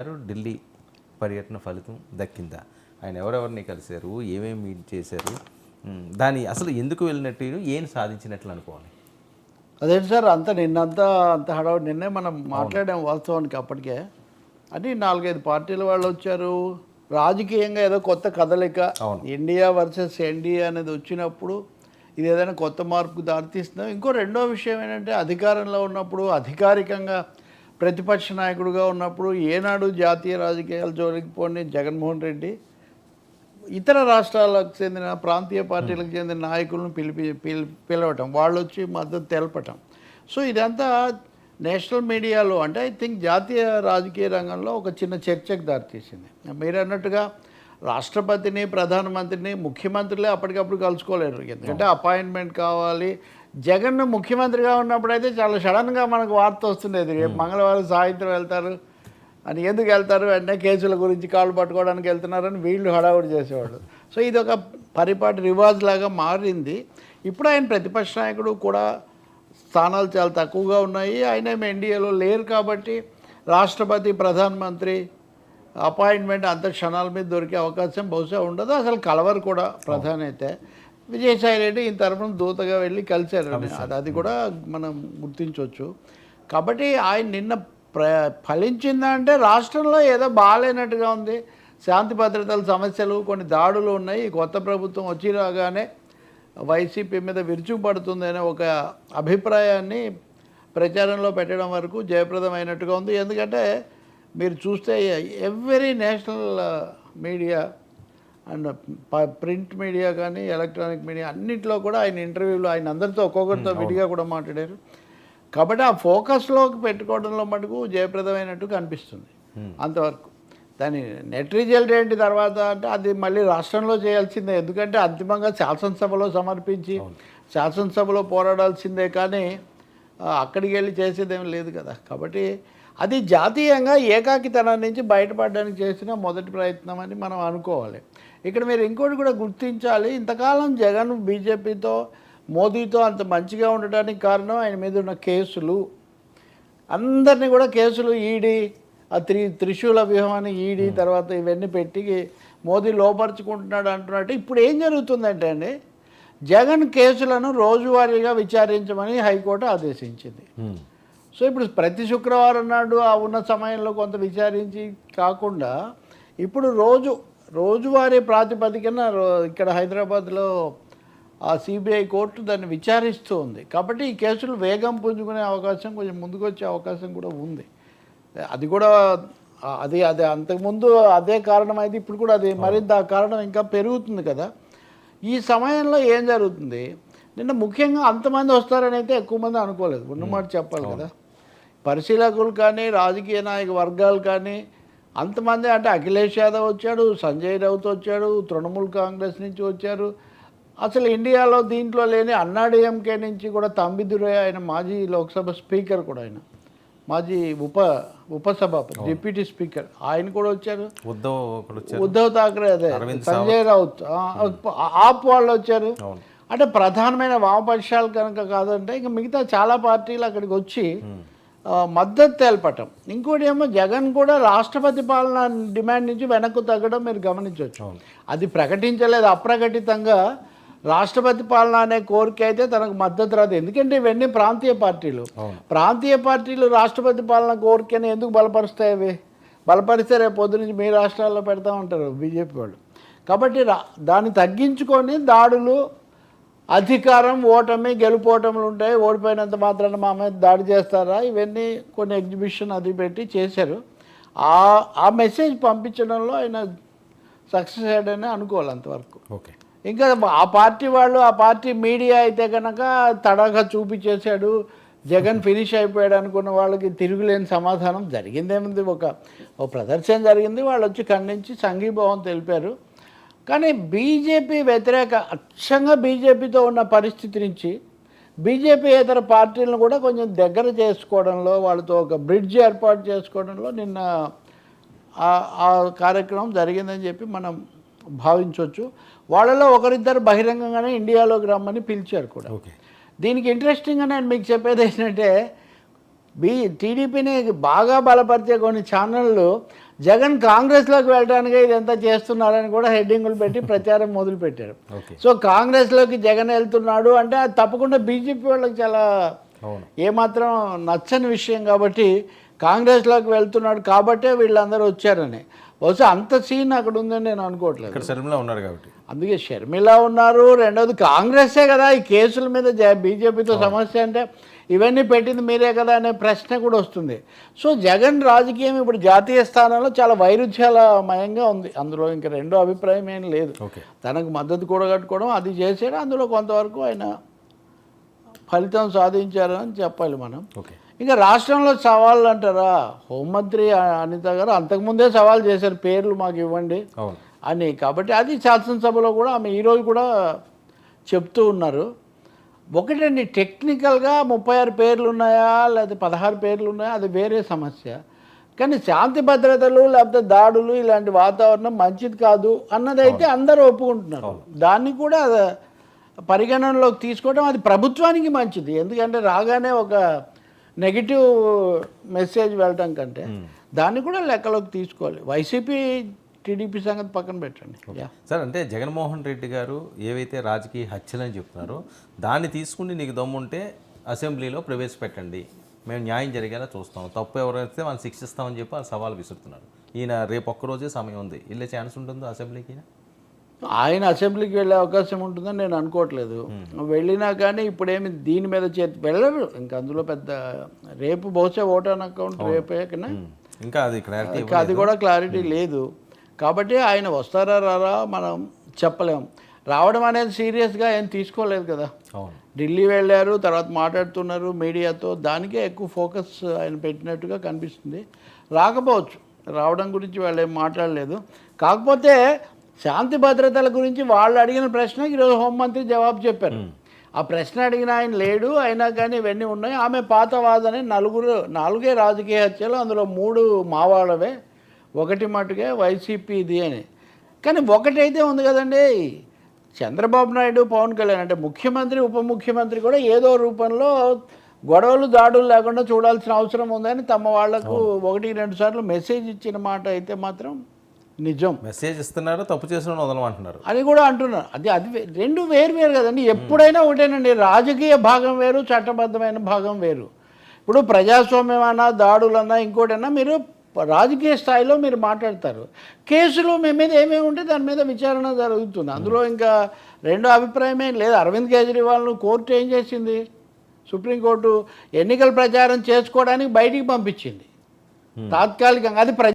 గారు ఢిల్లీ పర్యటన ఫలితం దక్కిందా? ఆయన ఎవరెవరిని కలిశారు? ఏమేమి మీట్ చేశారు? దాని అసలు ఎందుకు వెళ్ళినట్టు ఏం సాధించినట్లు అనుకోవాలి? అదేంటి సార్ అంత నిన్నంతా అంత హడావుడి నిన్నే మనం మాట్లాడాం వాస్తవానికి అప్పటికే. అని నాలుగైదు పార్టీల వాళ్ళు వచ్చారు. రాజకీయంగా ఏదో కొత్త కదలిక. ఇండియా వర్సెస్ ఎన్డీఏ అనేది వచ్చినప్పుడు ఇది ఏదైనా కొత్త మార్పుకు దారితీస్తుందా? ఇంకో రెండో విషయం ఏంటంటే అధికారంలో ఉన్నప్పుడు అధికారికంగా ప్రతిపక్ష నాయకుడిగా ఉన్నప్పుడు ఏనాడు జాతీయ రాజకీయాల జోలికి పోని జగన్మోహన్ రెడ్డి ఇతర రాష్ట్రాలకు చెందిన ప్రాంతీయ పార్టీలకు చెందిన నాయకులను పిలిపి పిల్ పిలవటం వాళ్ళు వచ్చి మద్దతు తెలపటం. సో ఇదంతా నేషనల్ మీడియాలో అంటే ఐ థింక్ జాతీయ రాజకీయ రంగంలో ఒక చిన్న చర్చకు దారితీసింది. మీరు అన్నట్టుగా రాష్ట్రపతిని ప్రధానమంత్రిని ముఖ్యమంత్రులే అప్పటికప్పుడు కలుసుకోలేరు. ఎందుకంటే అపాయింట్మెంట్ కావాలి జగన్ ముఖ్యమంత్రిగా ఉన్నప్పుడైతే చాలా సడన్గా మనకు వార్త వస్తుండేది. రేపు మంగళవారం సాయంత్రం వెళ్తారు అని ఎందుకు వెళ్తారు? వెంటనే కేసుల గురించి కాళ్ళు పట్టుకోవడానికి వెళ్తున్నారని వీళ్ళు హడావుడి చేసేవాళ్ళు. సో ఇది ఒక పరిపాటి రివాజ్ లాగా మారింది. ఇప్పుడు ఆయన ప్రతిపక్ష నాయకుడు కూడా స్థానాలు చాలా తక్కువగా ఉన్నాయి. ఆయన ఏమి ఎన్డీఏలో లేరు కాబట్టి రాష్ట్రపతి ప్రధానమంత్రి అపాయింట్మెంట్ అంత క్షణాల మీద దొరికే అవకాశం బహుశా ఉండదు. అసలు కలవరు కూడా ప్రధాని అయితే విజయసాయి రెడ్డి ఈ తరఫున దూతగా వెళ్ళి కలిశారు. అది అది కూడా మనం గుర్తించవచ్చు. కాబట్టి ఆయన నిన్న ప్ర ఫలించిందా అంటే రాష్ట్రంలో ఏదో బాగాలేనట్టుగా ఉంది. శాంతి భద్రతల సమస్యలు కొన్ని దాడులు ఉన్నాయి. కొత్త ప్రభుత్వం వచ్చి రాగానే వైసీపీ మీద విరుచుకుపడుతుందనే ఒక అభిప్రాయాన్ని ప్రచారంలో పెట్టడం వరకు జయప్రదమైనట్టుగా ఉంది. ఎందుకంటే మీరు చూస్తే every national media and print media కానీ ఎలక్ట్రానిక్ మీడియా అన్నింటిలో కూడా ఆయన ఇంటర్వ్యూలు ఆయన అందరితో ఒక్కొక్కరితో విడిగా కూడా మాట్లాడారు. కాబట్టి ఆ ఫోకస్లోకి పెట్టుకోవడంలో మటుకు జయప్రదమైనట్టు కనిపిస్తుంది. అంతవరకు. దాని నెట్ రిజల్ట్ ఏంటి తర్వాత అంటే అది మళ్ళీ రాష్ట్రంలో చేయాల్సిందే. ఎందుకంటే అంతిమంగా శాసనసభలో సమర్పించి శాసనసభలో పోరాడాల్సిందే కానీ అక్కడికి వెళ్ళి చేసేదేం లేదు కదా. కాబట్టి అది జాతీయంగా ఏకాకితనం నుంచి బయటపడడానికి చేసిన మొదటి ప్రయత్నం అని మనం అనుకోవాలి. ఇక్కడ మీరు ఇంకోటి కూడా గుర్తించాలి. ఇంతకాలం జగన్ బీజేపీతో మోదీతో అంత మంచిగా ఉండటానికి కారణం ఆయన మీద ఉన్న కేసులు. అందరినీ కూడా కేసులు ఈడీ ఆ త్రి త్రిశూల వ్యూహాన్ని ఈడీ తర్వాత ఇవన్నీ పెట్టి మోదీ లోపరుచుకుంటున్నాడు అంటున్నట్టు ఇప్పుడు ఏం జరుగుతుందంటే అండి జగన్ కేసులను రోజువారీగా విచారించమని హైకోర్టు ఆదేశించింది. సో ఇప్పుడు ప్రతి శుక్రవారం నాడు ఆ ఉన్న సమయంలో కొంత విచారించి కాకుండా ఇప్పుడు రోజు రోజువారీ ప్రాతిపదికన ఇక్కడ హైదరాబాద్లో ఆ సిబిఐ కోర్టు దాన్ని విచారిస్తూ ఉంది. కాబట్టి ఈ కేసులు వేగం పుంజుకునే అవకాశం కొంచెం ముందుకు వచ్చే అవకాశం కూడా ఉంది. అది కూడా అది అది అంతకుముందు అదే కారణం అయితే ఇప్పుడు కూడా అది మరింత ఆ కారణం ఇంకా పెరుగుతుంది కదా. ఈ సమయంలో ఏం జరుగుతుంది? నిన్న ముఖ్యంగా అంతమంది వస్తారని అయితే ఎక్కువ మంది అనుకోలేదు. ఉన్నమాట చెప్పాలి కదా. పరిశీలకులు కానీ రాజకీయ నాయక వర్గాలు కానీ అంతమంది అంటే అఖిలేష్ యాదవ్ వచ్చాడు సంజయ్ రౌత్ వచ్చాడు తృణమూల్ కాంగ్రెస్ నుంచి వచ్చారు. అసలు ఇండియాలో దీంట్లో లేని అన్నాడీఎంకే నుంచి కూడా తంబిదురై ఆయన మాజీ లోక్సభ స్పీకర్ కూడా ఆయన. మాజీ ఉప ఉపసభాపతి డిప్యూటీ స్పీకర్. ఆయన కూడా వచ్చారు. ఉద్ధవ్ ఉద్ధవ్ థాక్రే అదే. సంజయ్ రౌత్. ఆప్ వాళ్ళు వచ్చారు. అంటే ప్రధానమైన వామపక్షాలు కనుక కాదంటే ఇంకా మిగతా చాలా పార్టీలు అక్కడికి వచ్చి మద్దతు తెలపటం. ఇంకోటి ఏమో జగన్ కూడా రాష్ట్రపతి పాలన డిమాండ్ నుంచి వెనక్కు తగ్గడం మీరు గమనించవచ్చు. అది ప్రకటించలేదు అప్రకటితంగా రాష్ట్రపతి పాలన అనే కోరిక అయితే తనకు మద్దతు రాదు. ఎందుకంటే ఇవన్నీ ప్రాంతీయ పార్టీలు. ప్రాంతీయ పార్టీలు రాష్ట్రపతి పాలన కోరికని ఎందుకు బలపరుస్తాయి అవి? బలపరిస్తే రేపు పొద్దు నుంచి మీ రాష్ట్రాల్లో పెడతా ఉంటారు బీజేపీ వాళ్ళు. కాబట్టి దాన్ని తగ్గించుకొని దాడులు అధికారం ఓటమి గెలుపోటములు ఉంటాయి. ఓడిపోయినంత మాత్రాన మా మీద దాడి చేస్తారా? ఇవన్నీ కొన్ని ఎగ్జిబిషన్ అది పెట్టి చేశారు. ఆ ఆ మెసేజ్ పంపించడంలో ఆయన సక్సెస్ అయ్యాడని అనుకోవాలి అంతవరకు. ఓకే. ఇంకా ఆ పార్టీ వాళ్ళు ఆ పార్టీ మీడియా అయితే కనుక తడగా చూపించేశాడు. జగన్ ఫినిష్ అయిపోయాడు అనుకున్న వాళ్ళకి తిరుగులేని సమాధానం జరిగిందేముంది? ఒక ఒక ప్రదర్శన జరిగింది. వాళ్ళు వచ్చి ఖండించి సంఘీభావం తెలిపారు. కానీ బీజేపీ వ్యతిరేక అచ్చంగా బీజేపీతో ఉన్న పరిస్థితి నుంచి బీజేపీ ఇతర పార్టీలను కూడా కొంచెం దగ్గర చేసుకోవడంలో వాళ్ళతో ఒక బ్రిడ్జ్ ఏర్పాటు చేసుకోవడంలో నిన్న ఆ- ఆ కార్యక్రమం జరిగిందని చెప్పి మనం భావించవచ్చు వాళ్ళలో ఒకరిద్దరు బహిరంగంగానే ఇండియాలోకి రమ్మని పిలిచారు కూడా. ఓకే. దీనికి ఇంట్రెస్టింగ్గా నేను మీకు చెప్పేది ఏంటంటే బీ టీడీపీని బాగా బలపరిచే కొన్ని ఛానళ్ళు జగన్ కాంగ్రెస్లోకి వెళ్ళడానికి ఇదంతా చేస్తున్నారని కూడా హెడ్డింగులు పెట్టి ప్రచారం మొదలు పెట్టారు ఓకే. సో కాంగ్రెస్లోకి జగన్ వెళ్తున్నాడు అంటే అది తప్పకుండా బీజేపీ వాళ్ళకి చాలా ఏమాత్రం నచ్చని విషయం కాబట్టి కాంగ్రెస్లోకి వెళ్తున్నాడు కాబట్టే వీళ్ళందరూ వచ్చారని. బహుశా అంత సీన్ అక్కడ ఉందని నేను అనుకోవట్లేదు. ఇక్కడ శర్మిల ఉన్నారు కాబట్టి. అందుకే షర్మిల ఉన్నారు. రెండోది కాంగ్రెసే కదా ఈ కేసుల మీద బీజేపీతో సమస్య అంటే ఇవన్నీ పెట్టింది మీరే కదా అనే ప్రశ్న కూడా వస్తుంది. సో జగన్ రాజకీయం ఇప్పుడు జాతీయ స్థానంలో చాలా వైరుధ్యాలమయంగా ఉంది. అందులో ఇంకా రెండో అభిప్రాయం ఏం లేదు. తనకు మద్దతు కూడగట్టుకోవడం అది చేసాడు అందులో కొంతవరకు ఆయన ఫలితం సాధించారని చెప్పాలి మనం. ఇంకా రాష్ట్రంలో సవాళ్ళు అంటారా? హోంమంత్రి అనిత గారు అంతకుముందే సవాల్ చేశారు పేర్లు మాకు ఇవ్వండి. అని. కాబట్టి అది శాసనసభలో కూడా ఆమె ఈరోజు కూడా చెప్తూ ఉన్నారు. ఒకటండి టెక్నికల్గా ముప్పై ఆరు పేర్లు ఉన్నాయా లేకపోతే పదహారు పేర్లు ఉన్నాయా అది వేరే సమస్య. కానీ శాంతి భద్రతలు లేకపోతే దాడులు ఇలాంటి వాతావరణం మంచిది కాదు అన్నదైతే అందరూ ఒప్పుకుంటున్నారు. దాన్ని కూడా పరిగణనలోకి తీసుకోవడం అది ప్రభుత్వానికి మంచిది. ఎందుకంటే రాగానే ఒక నెగిటివ్ మెసేజ్ వెళ్ళటం కంటే దాన్ని కూడా లెక్కలోకి తీసుకోవాలి. వైసీపీ టీడీపీ సంగతి పక్కన పెట్టండి. సార్ అంటే జగన్మోహన్ రెడ్డి గారు ఏవైతే రాజకీయ హత్యలని చెప్తున్నారో దాన్ని తీసుకుని నీకు దమ్ముంటే అసెంబ్లీలో ప్రవేశపెట్టండి. మేము న్యాయం జరిగేలా చూస్తాం. తప్పు ఎవరైతే మనం శిక్షిస్తామని చెప్పి ఆ సవాల్ విసురుతున్నారు. ఈయన రేపు ఒక్కరోజే సమయం ఉంది. వెళ్ళే ఛాన్స్ ఉంటుందో అసెంబ్లీకి? ఆయన అసెంబ్లీకి వెళ్ళే అవకాశం ఉంటుందని నేను అనుకోవట్లేదు. వెళ్ళినా కానీ ఇప్పుడేమి దీని మీద చేతి వెళ్ళరు. ఇంకా అందులో పెద్ద రేపు బహుశా ఓటాన్ అకౌంట్ రేపే. ఇంకా అది క్లారిటీ ఇంకా అది కూడా క్లారిటీ లేదు. కాబట్టి ఆయన వస్తారా రారా మనం చెప్పలేం. రావడం అనేది సీరియస్గా ఏం తీసుకోలేదు కదా. ఢిల్లీ వెళ్ళారు తర్వాత మాట్లాడుతున్నారు మీడియాతో. దానికే ఎక్కువ ఫోకస్ ఆయన పెట్టినట్టుగా కనిపిస్తుంది. రాకపోవచ్చు. రావడం గురించి వాళ్ళు ఏం మాట్లాడలేదు. కాకపోతే శాంతి భద్రతల గురించి వాళ్ళు అడిగిన ప్రశ్నకి ఈరోజు హోంమంత్రి జవాబు చెప్పారు. ఆ ప్రశ్న అడిగిన ఆయన లేడు అయినా కానీ ఇవన్నీ ఉన్నాయి. ఆమె పాతవాదని నలుగురు నాలుగే రాజకీయ హత్యలు అందులో మూడు మావాళ్ళవే. ఒకటి మటుకే వైసీపీది అని. కానీ ఒకటైతే ఉంది కదండి. చంద్రబాబు నాయుడు పవన్ కళ్యాణ్ అంటే ముఖ్యమంత్రి ఉప ముఖ్యమంత్రి కూడా ఏదో రూపంలో గొడవలు దాడులు లేకుండా చూడాల్సిన అవసరం ఉందని తమ వాళ్ళకు ఒకటి రెండు సార్లు మెసేజ్ ఇచ్చిన మాట అయితే మాత్రం నిజం. మెసేజ్ ఇస్తున్నారు తప్పు చేసిన వదలమంటున్నారు. అని కూడా అంటున్నారు. అది అది రెండు వేరు వేరు కదండి. ఎప్పుడైనా ఒకటేనండి. రాజకీయ భాగం వేరు చట్టబద్ధమైన భాగం వేరు. ఇప్పుడు ప్రజాస్వామ్యమన్నా దాడులన్నా ఇంకోటన్నా మీరు రాజకీయ స్థాయిలో మీరు మాట్లాడతారు. కేసులు మీ మీద ఏమేమి ఉంటే దాని మీద విచారణ జరుగుతుంది. అందులో ఇంకా రెండో అభిప్రాయం ఏం లేదు. అరవింద్ కేజ్రీవాల్ను కోర్టు ఏం చేసింది? సుప్రీంకోర్టు ఎన్నికల ప్రచారం చేసుకోవడానికి బయటికి పంపించింది. తాత్కాలికంగా అది ప్ర